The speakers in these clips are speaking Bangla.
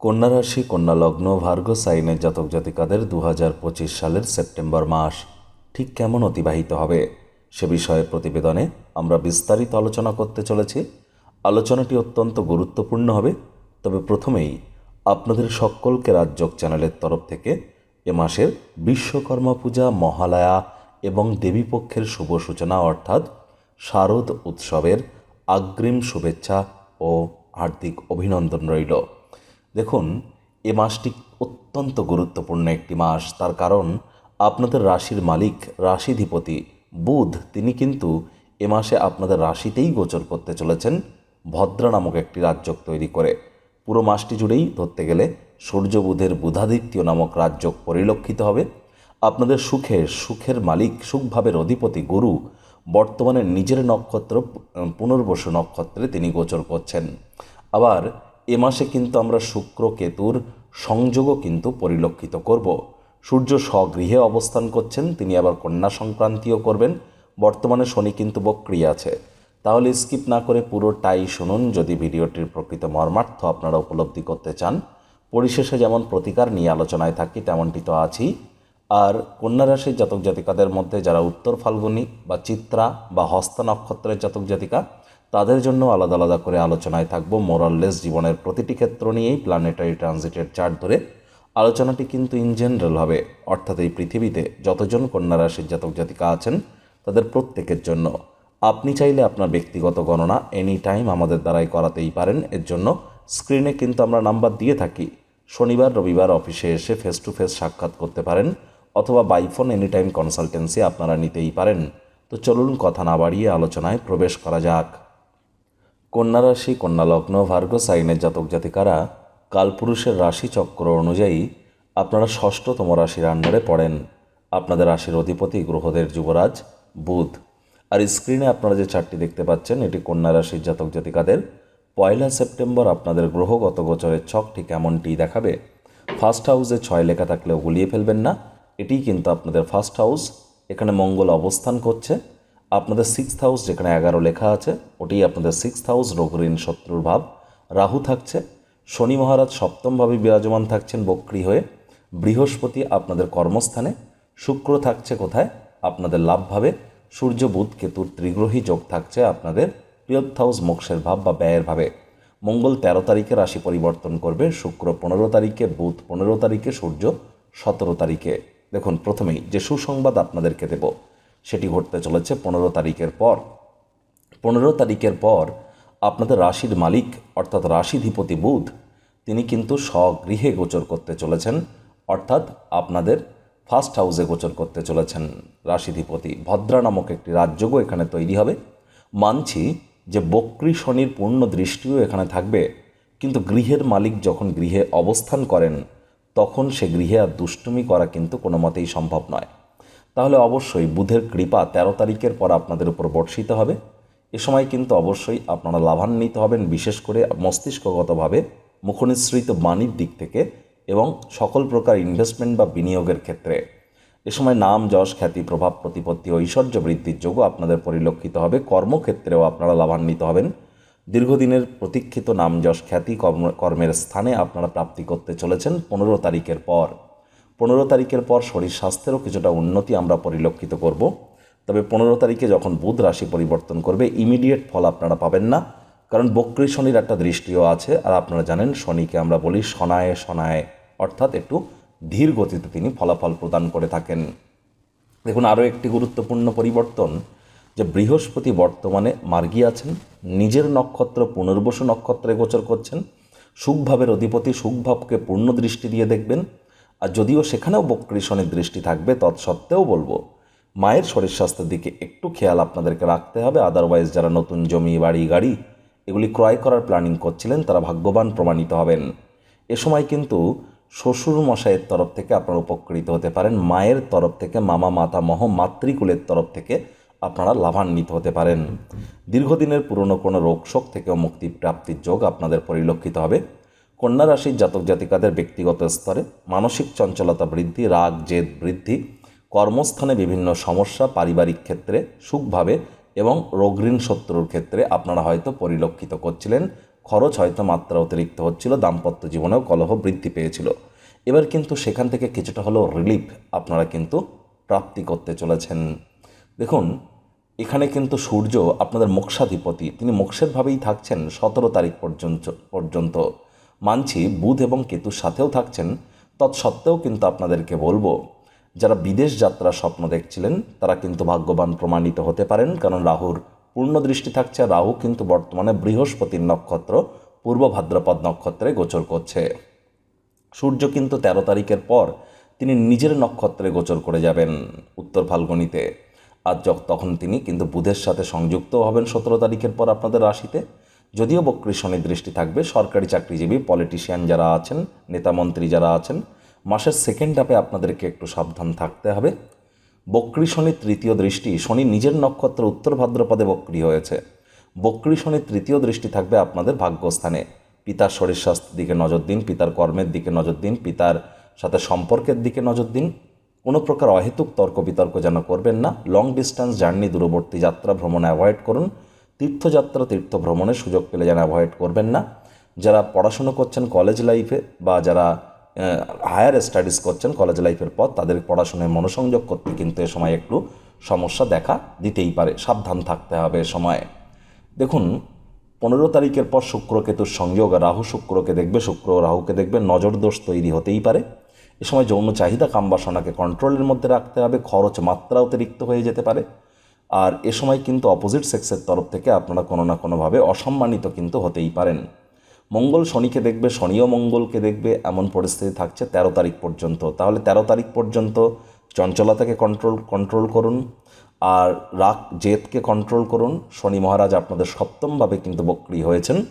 কন্যা রাশি, কন্যা লগ্ন, ভার্গ, সাইনের জাতক জাতিকাদের দু হাজার পঁচিশ সালের সেপ্টেম্বর মাস। ঠিক কেমন অতিবাহিত হবে? সে বিষয়ে প্রতিবেদনে আমরা বিস্তারিত আলোচনা করতে চলেছি। আলোচনাটি অত্যন্ত গুরুত্বপূর্ণ হবে। তবে প্রথমেই আপনাদের সকলকে রাজযোগ চ্যানেলের তরফ থেকে এ মাসের বিশ্বকর্মা পূজা, মহালয়া এবং দেবীপক্ষের শুভ সূচনা অর্থাৎ শারদ উৎসবের আগ্রিম শুভেচ্ছা ও হার্দিক অভিনন্দন রইল। দেখুন, এ মাসটি অত্যন্ত গুরুত্বপূর্ণ একটি মাস। তার কারণ, আপনাদের রাশির মালিক, রাশিধিপতি, বুধ, তিনি কিন্তু এ মাসে আপনাদের রাশিতেই গোচর করতে চলেছেন, ভদ্রা নামক একটি রাজ্যক তৈরি করে। পুরো মাসটি জুড়েই ধরতে গেলে সূর্য বুধের বুধাদিত্য নামক রাজ্যক পরিলক্ষিত হবে। আপনাদের সুখে, সুখের মালিক, সুখভাবের অধিপতি, গুরু বর্তমানে নিজের নক্ষত্র, পুনর্বসু নক্ষত্রে তিনি গোচর করছেন। আবার এ মাসে কিন্তু আমরা শুক্র কেতুর সংযোগও কিন্তু পরিলক্ষিত করব। সূর্য স্বগৃহে অবস্থান করছেন, তিনি আবার কন্যা সংক্রান্তিও করবেন। বর্তমানে শনি কিন্তু বক্রিয়া আছে। তাহলে স্কিপ না করে পুরোটাই শুনুন, যদি ভিডিওটির প্রকৃত মর্মার্থ আপনারা উপলব্ধি করতে চান। পরিশেষে যেমন প্রতিকার নিয়ে আলোচনায় থাকি, তেমনটি তো আছেই। আর কন্যা রাশির জাতক জাতিকাদের মধ্যে যারা উত্তর ফাল্গুনী বা চিত্রা বা হস্তা নক্ষত্রের জাতক জাতিকা তাদের জন্য আলাদা আলাদা করে আলোচনায় থাকব। মোরাললেস জীবনের প্রতিটি ক্ষেত্র নিয়েই প্ল্যানেটারি ট্রানজিটের চার্ট ধরে। আলোচনাটি কিন্তু ইন জেনারেল হবে। অর্থাৎ এই পৃথিবীতে যতজন কন্যা রাশির জাতক জাতিকা আছেন, তাদের প্রত্যেকের জন্য। আপনি চাইলে আপনার ব্যক্তিগত গণনা এনি টাইম আমাদের দ্বারাই করাতেই পারেন। এর জন্য স্ক্রিনে কিন্তু আমরা নাম্বার দিয়ে থাকি। শনিবার, রবিবার অফিসে এসে ফেস টু ফেস সাক্ষাৎ করতে পারেন, অথবা বাইফোন এনি টাইম কনসালটেন্সি আপনারা নিতেই পারেন। তো চলুন কথা না বাড়িয়ে আলোচনায় প্রবেশ করা যাক। কন্যা রাশি কন্যা লগ্ন ভার্গ, সাইনের জাতক জাতিকারা কালপুরুষের রাশি চক্র অনুযায়ী আপনারা ষষ্ঠতম রাশির আন্ডারে পড়েন। আপনাদের রাশির অধিপতি গ্রহদের যুবরাজ বুধ। আর স্ক্রিনে আপনারা যে চারটি দেখতে পাচ্ছেন, এটি কন্যা রাশির জাতক জাতিকাদের। পয়লা সেপ্টেম্বর আপনাদের গ্রহগত গোচরের ছকটি কেমনটি দেখাবে? ফার্স্ট হাউসে ছয় লেখা থাকলেও গুলিয়ে ফেলবেন না। এটিই কিন্তু আপনাদের ফার্স্ট হাউস। এখানে মঙ্গল অবস্থান করছে। আপনাদের সিক্স হাউস যেখানে এগারো লেখা আছে, ওটি আপনাদের সিক্স হাউস রঘুঋণ শত্রুর ভাব। রাহু থাকছে, শনি মহারাজ সপ্তমভাবে বিরাজমান থাকছেন বক্রী হয়ে। বৃহস্পতি আপনাদের কর্মস্থানে, শুক্র থাকছে কোথায়? আপনাদের লাভভাবে সূর্য, বুধ, কেতুর ত্রিগ্রহী যোগ থাকছে আপনাদের টুয়েলথ হাউস মোক্ষের ভাব বা ব্যয়ের ভাবে। মঙ্গল তেরো তারিখে রাশি পরিবর্তন করবে, শুক্র পনেরো তারিখে, বুধ পনেরো তারিখে, সূর্য সতেরো তারিখে। দেখুন, প্রথমেই যে সুসংবাদ আপনাদেরকে দেব সেটি ঘটতে চলেছে পনেরো তারিখের পর। পনেরো তারিখের পর আপনাদের রাশির মালিক অর্থাৎ রাশিধিপতি বুধ, তিনি কিন্তু স্বগৃহে গোচর করতে চলেছেন, অর্থাৎ আপনাদের ফার্স্ট হাউসে গোচর করতে চলেছেন রাশিধিপতি। ভদ্রা নামক একটি রাজ্যও এখানে তৈরি হবে। মানছি যে বক্রী শনির পূর্ণ দৃষ্টিও এখানে থাকবে, কিন্তু গৃহের মালিক যখন গৃহে অবস্থান করেন, তখন সে গৃহে আর দুষ্টুমি করা কিন্তু কোনো মতেই সম্ভব নয়। তাহলে অবশ্যই বুধের কৃপা তেরো তারিখের পর আপনাদের উপর বর্ষিত হবে। এ সময় কিন্তু অবশ্যই আপনারা লাভান্বিত হবেন, বিশেষ করে মস্তিষ্কগতভাবে মুখনিসৃত বাণীর দিক থেকে এবং সকল প্রকার ইনভেস্টমেন্ট বা বিনিয়োগের ক্ষেত্রে। এ সময় নাম, যশ, খ্যাতি, প্রভাব, প্রতিপত্তি ঐশ্বর্য বৃদ্ধির যোগও আপনাদের পরিলক্ষিত হবে। কর্মক্ষেত্রেও আপনারা লাভান্বিত হবেন। দীর্ঘদিনের প্রতীক্ষিত নাম, যশ, খ্যাতি কর্ম, কর্মের স্থানে আপনারা প্রাপ্তি করতে চলেছেন পনেরো তারিখের পর। পনেরো তারিখের পর শরীর স্বাস্থ্যেরও কিছুটা উন্নতি আমরা পরিলক্ষিত করব। তবে পনেরো তারিখে যখন বুধ রাশি পরিবর্তন করবে, ইমিডিয়েট ফল আপনারা পাবেন না। কারণ বক্রী শনির একটা দৃষ্টিও আছে, আর আপনারা জানেন শনিকে আমরা বলি সনায় সনায় অর্থাৎ একটু ধীর গতিতে তিনি ফলাফল প্রদান করে থাকেন। দেখুন, আরও একটি গুরুত্বপূর্ণ পরিবর্তন, যে বৃহস্পতি বর্তমানে মার্গী আছেন, নিজের নক্ষত্র পুনর্বসু নক্ষত্রে গোচর করছেন, সুখভাবের অধিপতি সুখভাবকে পূর্ণ দৃষ্টি দিয়ে দেখবেন আর যদিও সেখানেও বক্রী দৃষ্টি থাকবে, তৎসত্ত্বেও বলব, মায়ের শরীর স্বাস্থ্যের দিকে একটু খেয়াল আপনাদেরকে রাখতে হবে। আদারওয়াইজ যারা নতুন জমি, বাড়ি, গাড়ি, এগুলি ক্রয় করার প্ল্যানিং করছিলেন, তারা ভাগ্যবান প্রমাণিত হবেন। এ সময় কিন্তু শ্বশুর মশাইয়ের তরফ থেকে আপনারা উপকৃত হতে পারেন, মায়ের তরফ থেকে, মামা, মাতা, মহ, মাতৃকুলের তরফ থেকে আপনারা লাভান্বিত হতে পারেন। দীর্ঘদিনের পুরনো কোনো রোগশোক থেকেও মুক্তি প্রাপ্তির যোগ আপনাদের পরিলক্ষিত হবে। কন্যা রাশির জাতক জাতিকাদের ব্যক্তিগত স্তরে মানসিক চঞ্চলতা বৃদ্ধি, রাগ, জেদ বৃদ্ধি, কর্মস্থানে বিভিন্ন সমস্যা, পারিবারিক ক্ষেত্রে সুখভাবে এবং রোগঋণ শত্রুর ক্ষেত্রে আপনারা হয়তো পরিলক্ষিত করছিলেন। খরচ হয়তো মাত্রা অতিরিক্ত হচ্ছিল, দাম্পত্য জীবনেও কলহ বৃদ্ধি পেয়েছিল। এবার কিন্তু সেখান থেকে কিছুটা হলেও রিলিফ আপনারা কিন্তু প্রাপ্তি করতে চলেছেন। দেখুন, এখানে কিন্তু সূর্য আপনাদের মোক্ষাধিপতি। তিনি মোক্ষেরভাবেই থাকছেন সতেরো তারিখ পর্যন্ত পর্যন্ত। মানছি বুধ এবং কেতুর সাথেও থাকছেন, তৎসত্ত্বেও কিন্তু আপনাদেরকে বলব, যারা বিদেশ যাত্রার স্বপ্ন দেখছিলেন, তারা কিন্তু ভাগ্যবান প্রমাণিত হতে পারেন, কারণ রাহুর পূর্ণ দৃষ্টি থাকছে, রাহু কিন্তু বর্তমানে বৃহস্পতির নক্ষত্র, পূর্ব ভাদ্রপদ নক্ষত্রে গোচর করছে। সূর্য কিন্তু তেরো তারিখের পর তিনি নিজের নক্ষত্রে গোচর করে যাবেন উত্তর ফাল্গুনিতে। আর তখন তিনি কিন্তু বুধের সাথে সংযুক্ত হবেন সতেরো তারিখের পর আপনাদের রাশিতে। যদিও বক্রী শনির দৃষ্টি থাকবে, সরকারি চাকরিজীবী পলিটিশিয়ান যারা আছেন নেতামন্ত্রী যারা আছেন, মাসের সেকেন্ড হাফে আপনাদেরকে একটু সাবধান থাকতে হবে। বক্রী শনির তৃতীয় দৃষ্টি, শনি নিজের নক্ষত্র উত্তর ভাদ্রপদে বক্রী হয়েছে। বক্রী শনির তৃতীয় দৃষ্টি থাকবে আপনাদের ভাগ্যস্থানে। পিতার শরীর স্বাস্থ্যের দিকে নজর দিন, পিতার কর্মের দিকে নজর দিন, পিতার সাথে সম্পর্কের দিকে নজর দিন। কোনো প্রকার অহেতুক তর্ক বিতর্ক যেন করবেন না। লং ডিস্টেন্স জার্নি দূরবর্তী যাত্রা, ভ্রমণ অ্যাভয়েড করুন। তীর্থযাত্রা, তীর্থ ভ্রমণের সুযোগ পেলে যেন অ্যাভয়েড করবেন না। যারা পড়াশুনো করছেন কলেজ লাইফে বা যারা হায়ার স্টাডিজ করছেন কলেজ লাইফের পর তাদের পড়াশোনায় মনোসংযোগ করতে কিন্তু এ সময় একটু সমস্যা দেখা দিতেই পারে। সাবধান থাকতে হবে এ সময়। দেখুন, পনেরো তারিখের পর শুক্র কেতুর সংযোগ, রাহু শুক্রকে দেখবে, শুক্র রাহুকে দেখবে, নজর দোষ তৈরি হতেই পারে। এ সময় যৌন চাহিদা, কামবাসনাকে কন্ট্রোলের মধ্যে রাখতে হবে, খরচ মাত্রা অতিরিক্ত হয়ে যেতে পারে। আর এ সময় কিন্তু অপোজিট সেক্সের তরফ থেকে আপনারা কোনো না কোনোভাবে অসম্মানিত কিন্তু হতেই পারেন। মঙ্গল শনিকে দেখবে, শনিও মঙ্গলকে দেখবে, এমন পরিস্থিতি থাকছে তেরো তারিখ পর্যন্ত। তাহলে তেরো তারিখ পর্যন্ত চঞ্চলতাকে কন্ট্রোল কন্ট্রোল করুন। আর রাগ জেদকে কন্ট্রোল করুন। শনি মহারাজ আপনাদের সপ্তমভাবে কিন্তু বক্রি হয়েছেন।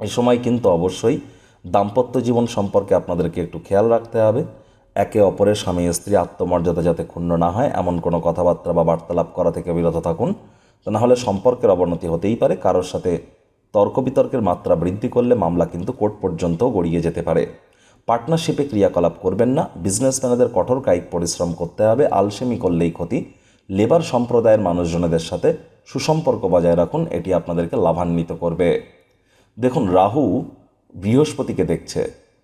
এ সময় কিন্তু অবশ্যই দাম্পত্য জীবন সম্পর্কে আপনাদেরকে একটু খেয়াল রাখতে হবে। একে অপরের স্বামী, স্ত্রী, আত্মমর্যাদা যাতে ক্ষুণ্ণ না হয়, এমন কোনো কথাবার্তা বা বার্তালাপ করা থেকে বিরত থাকুন। নাহলে সম্পর্কের অবনতি হতেই পারে, কারোর সাথে তর্ক বিতর্কের মাত্রা বৃদ্ধি করলে মামলা কিন্তু কোর্ট পর্যন্ত গড়িয়ে যেতে পারে। পার্টনারশিপে ক্রিয়াকলাপ করবেন না, বিজনেসম্যানেদের কঠোর কায়িক পরিশ্রম করতে হবে, আলসেমি করলেই ক্ষতি। লেবার সম্প্রদায়ের মানুষজনেদের সাথে সুসম্পর্ক বজায় রাখুন, এটি আপনাদেরকে লাভান্বিত করবে। দেখুন, রাহু বৃহস্পতিকে দেখছে।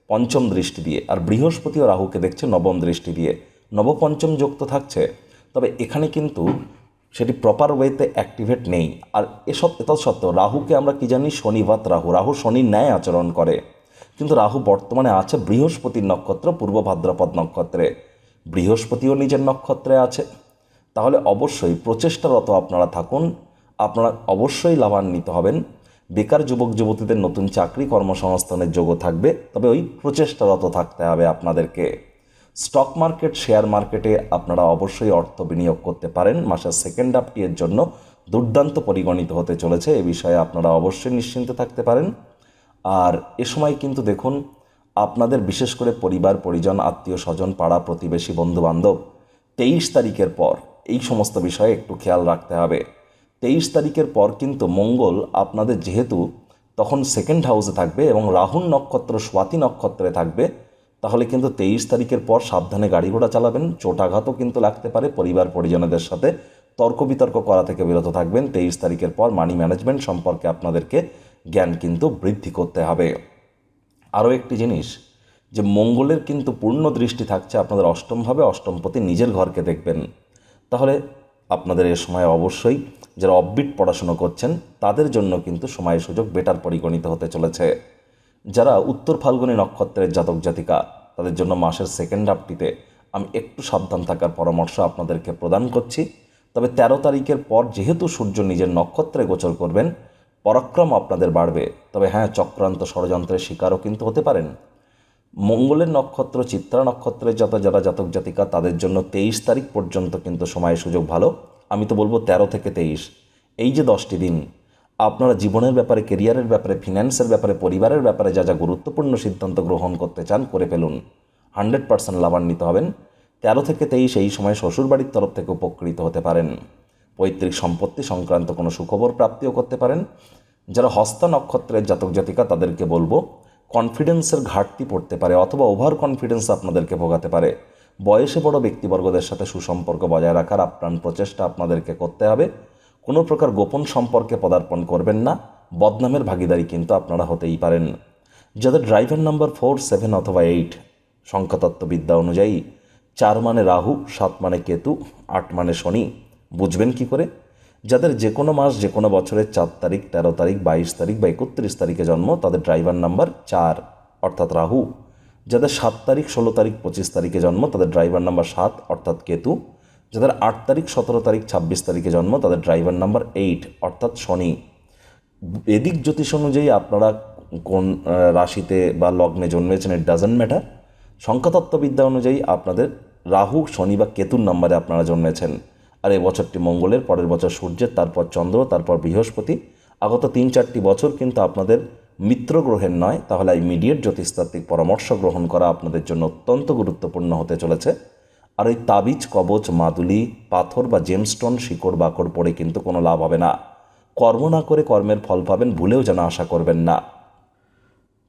পঞ্চম দৃষ্টি দিয়ে, আর বৃহস্পতি ও রাহুকে দেখছে নবম দৃষ্টি দিয়ে। নবপঞ্চম যুক্ত থাকছে, তবে এখানে কিন্তু সেটি প্রপার ওয়েতে অ্যাক্টিভেট নেই। আর এসব এত সত্ত্বেও রাহুকে আমরা কি জানি শনিবাত রাহু। রাহু শনির ন্যায় আচরণ করে। কিন্তু রাহু বর্তমানে আছে বৃহস্পতির নক্ষত্র, পূর্ব ভাদ্রপদ নক্ষত্রে। বৃহস্পতিও নিজের নক্ষত্রে আছে। তাহলে অবশ্যই প্রচেষ্টারত আপনারা থাকুন। আপনারা অবশ্যই লাভান্বিত হবেন। বেকার যুবক যুবতীদের নতুন চাকরি কর্মসংস্থানের যোগ্য থাকবে, তবে ওই প্রচেষ্টারত থাকতে হবে আপনাদেরকে। স্টক মার্কেট, শেয়ার মার্কেটে আপনারা অবশ্যই অর্থ বিনিয়োগ করতে পারেন, মাসের সেকেন্ড হাফটি এর জন্য দুর্দান্ত পরিগণিত হতে চলেছে, এ বিষয়ে আপনারা অবশ্যই নিশ্চিন্তে থাকতে পারেন। আর এ সময় কিন্তু দেখুন, আপনাদের বিশেষ করে পরিবার, পরিজন, আত্মীয় স্বজন, পাড়া প্রতিবেশী বন্ধু বান্ধব তেইশ তারিখের পর এই সমস্ত বিষয়ে একটু খেয়াল রাখতে হবে। তেইশ তারিখের পর কিন্তু মঙ্গল আপনাদের যেহেতু তখন সেকেন্ড হাউসে থাকবে এবং রাহুল নক্ষত্র, স্বাতি নক্ষত্রে থাকবে, তাহলে কিন্তু তেইশ তারিখের পর সাবধানে গাড়ি ঘোড়া চালাবেন, চোটাঘাতও কিন্তু লাগতে পারে পরিবার পরিজনদের সাথে, তর্ক বিতর্ক করা থেকে বিরত থাকবেন, তেইশ তারিখের পর মানি ম্যানেজমেন্ট সম্পর্কে আপনাদেরকে জ্ঞান কিন্তু বৃদ্ধি করতে হবে। আরও একটি জিনিস, যে মঙ্গলের কিন্তু পূর্ণ দৃষ্টি থাকছে আপনাদের অষ্টমভাবে অষ্টমপতি নিজের ঘরকে দেখবেন। তাহলে আপনাদের এ সময় অবশ্যই যারা অববিট পড়াশুনো করছেন, তাদের জন্য কিন্তু সময় সুযোগ বেটার পরিগণিত হতে চলেছে। যারা উত্তর ফাল্গুনী নক্ষত্রের জাতক জাতিকা, তাদের জন্য মাসের সেকেন্ড হাফটিতে আমি একটু সাবধান থাকার পরামর্শ আপনাদেরকে প্রদান করছি। তবে তেরো তারিখের পর যেহেতু সূর্য নিজের নক্ষত্রে গোচর করবেন, পরাক্রম আপনাদের বাড়বে। তবে হ্যাঁ চক্রান্ত ষড়যন্ত্রের শিকারও কিন্তু হতে পারেন। মঙ্গলের নক্ষত্র, চিত্রা নক্ষত্রের যত যারা জাতক জাতিকা, তাদের জন্য তেইশ তারিখ পর্যন্ত কিন্তু সময় সুযোগ ভালো। আমি তো বলব তেরো থেকে তেইশ। এই যে দশটি দিন, আপনারা জীবনের ব্যাপারে কেরিয়ারের ব্যাপারে, ফিন্যান্সের ব্যাপারে, পরিবারের ব্যাপারে যা যা গুরুত্বপূর্ণ সিদ্ধান্ত গ্রহণ করতে চান, করে ফেলুন। হান্ড্রেড পার্সেন্ট লাভান্বিত হবেন। তেরো থেকে তেইশ এই সময় শ্বশুরবাড়ির তরফ থেকে উপকৃত হতে পারেন। পৈতৃক সম্পত্তি সংক্রান্ত কোনো সুখবর প্রাপ্তিও করতে পারেন। যারা হস্তা নক্ষত্রের জাতক জাতিকা, তাদেরকে বলব কনফিডেন্সের ঘাটতি পড়তে পারে অথবা ওভার কনফিডেন্স আপনাদেরকে ভোগাতে পারে। বয়সে বড় ব্যক্তিবর্গদের সাথে সুসম্পর্ক বজায় রাখার আপ্রাণ প্রচেষ্টা আপনাদেরকে করতে হবে। কোনো প্রকার গোপন সম্পর্কে পদার্পণ করবেন না। বদনামের ভাগিদারি কিন্তু আপনারা হতেই পারেন। যাদের ড্রাইভার নাম্বার ফোর সেভেন অথবা এইট সংখ্যাতত্ত্ববিদ্যা অনুযায়ী, চার মানে রাহু, সাত মানে কেতু, আট মানে শনি, বুঝবেন কি করে? যাদের যে কোনো মাস যে কোনো বছরের চার তারিখ, তেরো তারিখ, বাইশ তারিখ বা একত্রিশ তারিখে জন্ম, তাদের ড্রাইভার নাম্বার চার, অর্থাৎ রাহু। যাদের সাত তারিখ, ষোলো তারিখ, পঁচিশ তারিখে জন্ম, তাদের ড্রাইভার নাম্বার সাত, অর্থাৎ কেতু। যাদের আট তারিখ, সতেরো তারিখ, ছাব্বিশ তারিখে জন্ম, তাদের ড্রাইভার নাম্বার এইট, অর্থাৎ শনি। এদিক জ্যোতিষ অনুযায়ী আপনারা কোন রাশিতে বা লগ্নে জন্মেছেন ইট ডাজেন্ট ম্যাটার সংখ্যাতত্ত্ববিদ্যা অনুযায়ী আপনাদের রাহু, শনি বা কেতুর নাম্বারে আপনারা জন্মেছেন। আর এই বছরটি মঙ্গলের, পরের বছর সূর্যের, তারপর চন্দ্র, তারপর বৃহস্পতি। আগত তিন চারটি বছর কিন্তু আপনাদের মিত্র গ্রহের নয়, তাহলে ইমিডিয়েট জ্যোতিষতাত্ত্বিক পরামর্শ গ্রহণ করা আপনাদের জন্য অত্যন্ত গুরুত্বপূর্ণ হতে চলেছে। আর ওই তাবিজ, কবচ, মাদুলি, পাথর বা জেমস্টোন শিকড়, বাকড় পড়ে কিন্তু কোনো লাভ হবে না। কর্ম না করে কর্মের ফল পাবেন, ভুলেও যেন আশা করবেন না।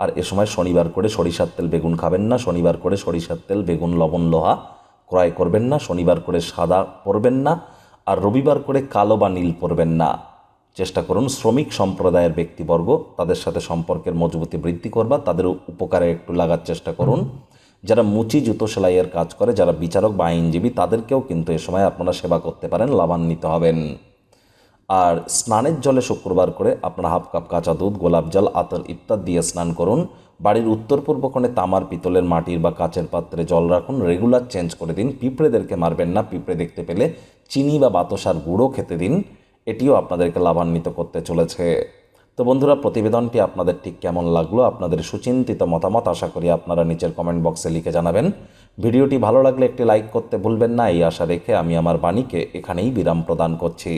আর এ সময় শনিবার করে সরিষার তেল বেগুন খাবেন না, শনিবার করে সরিষার তেল বেগুন, লবণ, লোহা ক্রয় করবেন না, শনিবার করে সাদা পরবেন না আর রবিবার করে কালো বা নীল পরবেন না। চেষ্টা করুন শ্রমিক সম্প্রদায়ের ব্যক্তিবর্গ তাদের সাথে সম্পর্কের মজবুতি বৃদ্ধি করবা, তাদের উপকারে একটু লাগার চেষ্টা করুন। যারা মুচি জুতো সেলাইয়ের কাজ করে, যারা বিচারক বা আইনজীবী, তাদেরকেও কিন্তু এ সময় আপনারা সেবা করতে পারেন, লাভান্বিত হবেন। আর স্নানের জলে শুক্রবার করে আপনারা হাফ কাপ কাঁচা দুধ, গোলাপ জল, আতর ইত্যাদি দিয়ে স্নান করুন। বাড়ির উত্তর পূর্ব কোণে তামার পিতলের মাটির বা কাচের পাত্রে জল রাখুন। রেগুলার চেঞ্জ করে দিন। পিঁপড়েদেরকে মারবেন না। পিঁপড়ে দেখতে পেলে চিনি বা বাতাসার গুঁড়ো খেতে দিন। এটিও আপনাদেরকে লাভান্বিত করতে চলেছে। তো বন্ধুরা, প্রতিবেদনটি আপনাদের ঠিক কেমন লাগল? আপনাদের সুচিন্তিত মতামত আশা করি আপনারা নিচের কমেন্ট বক্সে লিখে জানাবেন। ভিডিওটি ভালো লাগলে একটি লাইক করতে ভুলবেন না। এই আশা রেখে আমি আমার বাণীকে এখানেই বিরাম প্রদান করছি।